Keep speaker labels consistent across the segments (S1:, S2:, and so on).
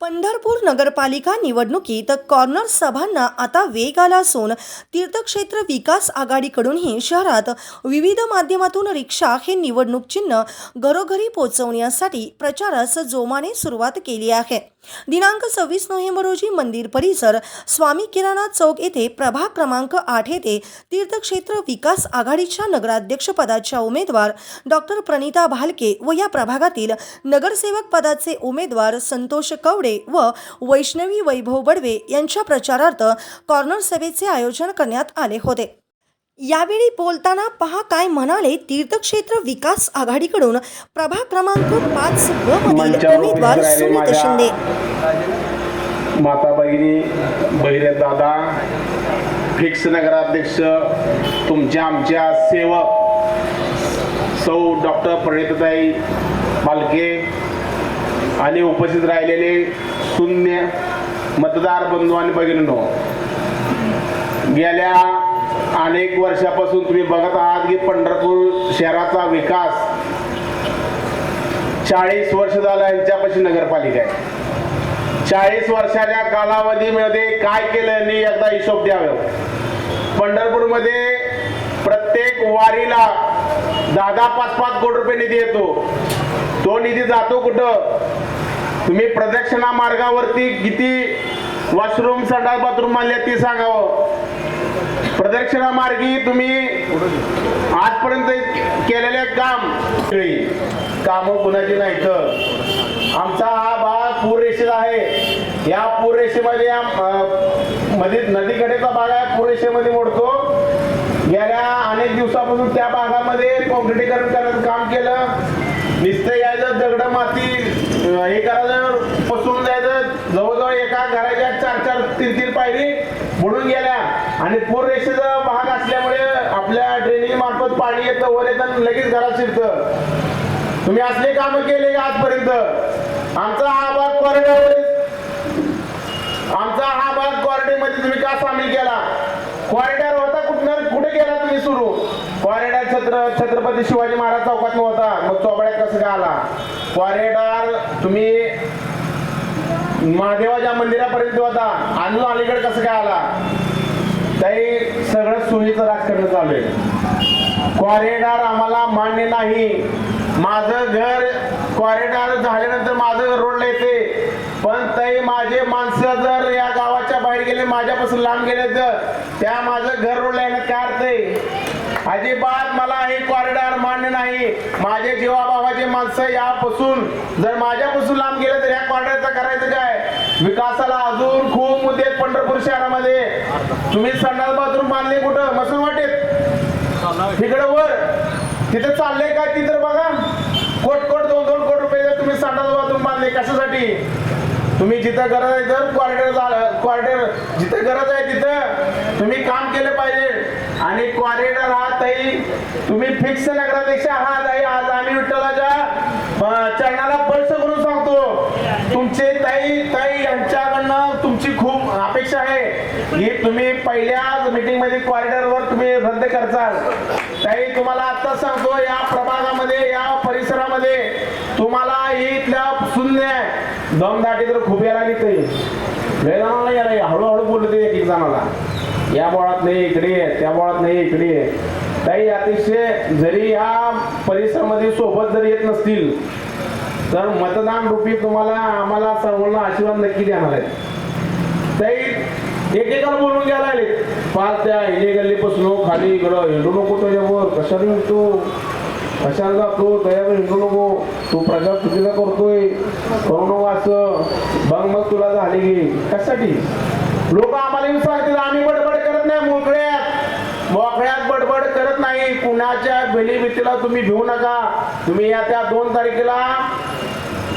S1: पंढरपूर नगरपालिका निवडणुकीत कॉर्नर सभांना आता वेग आला असून तीर्थक्षेत्र विकास आघाडीकडूनही शहरात विविध माध्यमातून रिक्षा हे निवडणूक चिन्ह घरोघरी पोहोचवण्यासाठी प्रचारास जोमाने सुरुवात केली आहे. दिनांक सव्वीस नोव्हेंबर रोजी मंदिर परिसर स्वामी किराणा चौक येथे प्रभाग क्रमांक आठ येथे तीर्थक्षेत्र विकास आघाडीच्या नगराध्यक्षपदाच्या उमेदवार डॉक्टर प्रणिता भालके व या प्रभागातील नगरसेवक पदाचे उमेदवार संतोष कवडे व वैष्णवी वैभव बडवे यांच्या प्रचारार्थ कॉर्नर सभेचे आयोजन करण्यात आले होते. यावेळी बोलताना पहा काय म्हणाले तीर्थक्षेत्र विकास आघाडीकडून. प्रभाग क्रमांक पाच मधील उमेदवार सुमित शिंदे.
S2: माता भगिनी बहिरे दादा फिक्स नगराध्यक्ष तुमच्या आमच्या सेवक सौ डॉक्टर प्रणितताई मालके आणि उपस्थित राहिलेले शून्य मतदार बंधू आणि भगिनींनो गेल्या अनेक वर्षापासून तुम्ही बघत आहात की पंढरपूर शहराचा विकास चाळीस वर्ष झालं यांच्यापाशी नगरपालिका आहे. चाळीस वर्षाच्या कालावधीमध्ये काय केलं एकदा हिशोब द्यावं. पंढरपूरमध्ये प्रत्येक वारीला दहा दहा पाच पाच कोटी रुपये निधी येतो. तो निधी जातो कुठं? तुम्ही प्रदक्षिणा मार्गावरती किती वॉशरूम संडास बाथरूम मानले ती सांगावं. प्रदक्षिणा मार्गी तुम्ही आजपर्यंत केलेले काम काम कुणाची नाही तर आमचा हा भाग पूर रेषेचा आहे. या पूर रेषेमध्ये मध्ये नदीकडेचा भाग आहे पूर रेषेमध्ये मोडतो. गेल्या अनेक दिवसापासून त्या भागामध्ये कॉन्क्रिटीकरण करायचं काम केलं. निस्ते यायचं दगड माती हे करायचं पसरून जायचं. जवळजवळ एका घराच्या चार चार तीन तीन पायरी बुडून गेल्या. आणि पूर रेषेचा भाग असल्यामुळे आपल्या ड्रेनेज मार्फत पाणी येतं वर येतं लगेच घरात शिरत. तुम्ही असले काम केले आजपर्यंत? आमचा हा भाग कॉरिडॉर आमचा हा भाग कॉरिडॉरमध्ये तुम्ही का सामील केला? कॉरिडॉर होता कुठं कुठे गेला तुम्ही सुरू? कॉरिडॉर छत्र छत्रपती शिवाजी महाराज चौकात होता. मग चोपड्यात कसं काय आला? कॉरिडॉर तुम्ही महादेवाच्या मंदिरापर्यंत होता. अजून अलीकडे कसं काय आला? काही सगळं सोयीचं राजकारण चालू आहे. कॉरिडॉर आम्हाला मान्य नाही. माझं घर कॉरिडॉर झाल्यानंतर माझं रोडला येते. पण तरी माझे माणसं जर या गावाच्या बाहेर गेले माझ्यापासून लांब गेले तर त्या माझं घर रोडला येण्यात काय अर्थ आहे? अजिबात मला हे कॉरिडॉर मान्य नाही. माझे जीवाभावाचे माणसं यापासून जर माझ्यापासून लांब गेले तर या कॉरिडॉरचं करायचं काय? विकासाला अजून खूप मुद्दे आहेत पंढरपूर शहरामध्ये. तुम्ही संडास बाथरूम बांधले कुठं? मसून वाटेत. तिकडं वर. तिथे चाललंय काय तिथं बघा. कोट कोट दोन दोन कोट रुपये जर तुम्ही संडास बाथरूम बांधले कशासाठी? तुम्ही जिथं गरज आहे जर क्वार्टर झालं क्वार्टर जिथं गरज आहे तिथं तुम्ही काम केलं पाहिजे. आणि कॉरिडॉर हा ताई तुम्ही फिक्स नगराध्यक्ष आहात. आई आज आम्ही विठ्ठलाच्या चरणाला स्पर्श करून सांगतो तुमचे ताई ताई यांच्याकडनं तुमची खूप अपेक्षा आहे की तुम्ही पहिल्याच मीटिंगमध्ये कॉरिडॉरवर तुम्ही रद्द करचाल. ताई तुम्हाला आता सांगतो या प्रभागामध्ये या परिसरामध्ये तुम्हाला इथल्या शून्य दमदाटी तर खूप यायला लागली लय यायला हळूहळू बोलत एक एक जणाला. या बोळात नाही इकडे ये, त्या बोळात नाही इकडे ये. ताई अतिशय जरी या परिसरामध्ये सोबत जरी येत नसतील तर मतदान रूपी तुम्हाला आम्हाला सर्वांना आशीर्वाद नक्की देणार आहे ताई एकेकाला बोलून घ्यायला लागले. फार त्या गल्ली गल्लीपासून खाली इकडं हिंडू नको त्याच्यावर कशाला हिंडतो? कशाला जातो? त्याच्यावर हिंडू नको. तू प्रचार चुकीला करतोय. करू नको असं. बघ मग तुला झाली गे कशासाठी? लोक आम्हाला विचारतील आम्ही बडबड करत नाही मोकळ्यात. मोकळ्यात बडबड करत नाही. कुणाच्या बेली भीतीला तुम्ही भिवू नका. तुम्ही या त्या दोन तारखेला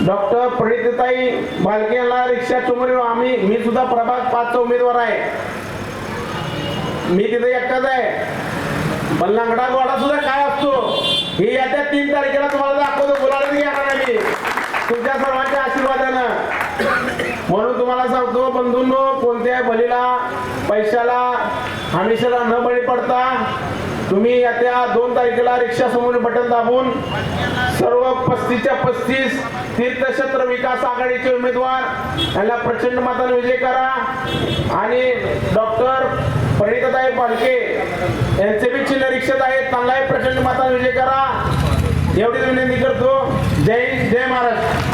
S2: डॉक्टर प्रणितताई बालकेला रिक्षा समोर आम्ही मी सुद्धा प्रभाग पाचचा उमेदवार आहे. मी तिथे एकटाच आहे. पण लंगडा गोडा सुद्धा काय असतो? हे येत्या तीन तारखेला तुम्हाला दाखवतो. बोलायला घेणार नाही मी. तुमच्या सर्वांच्या आशीर्वादानं. म्हणून तुम्हाला सांगतो बंधूंनो कोणत्या बलीला पैशाला हमेशाला न बळी पडता तुम्ही येत्या दोन तारखेला रिक्षा समोर बटन दाबून सर्व पस्तीसच्या पस्तीस तीर्थक्षेत्र विकास आघाडीचे उमेदवार यांना प्रचंड मताने विजय करा. आणि डॉक्टर प्रणितताई बालके यांचे बी चिन्ह रिक्षेत आहेत. त्यांनाही प्रचंड मताने विजय करा. एवढीच विनंती करतो. जय जय महाराज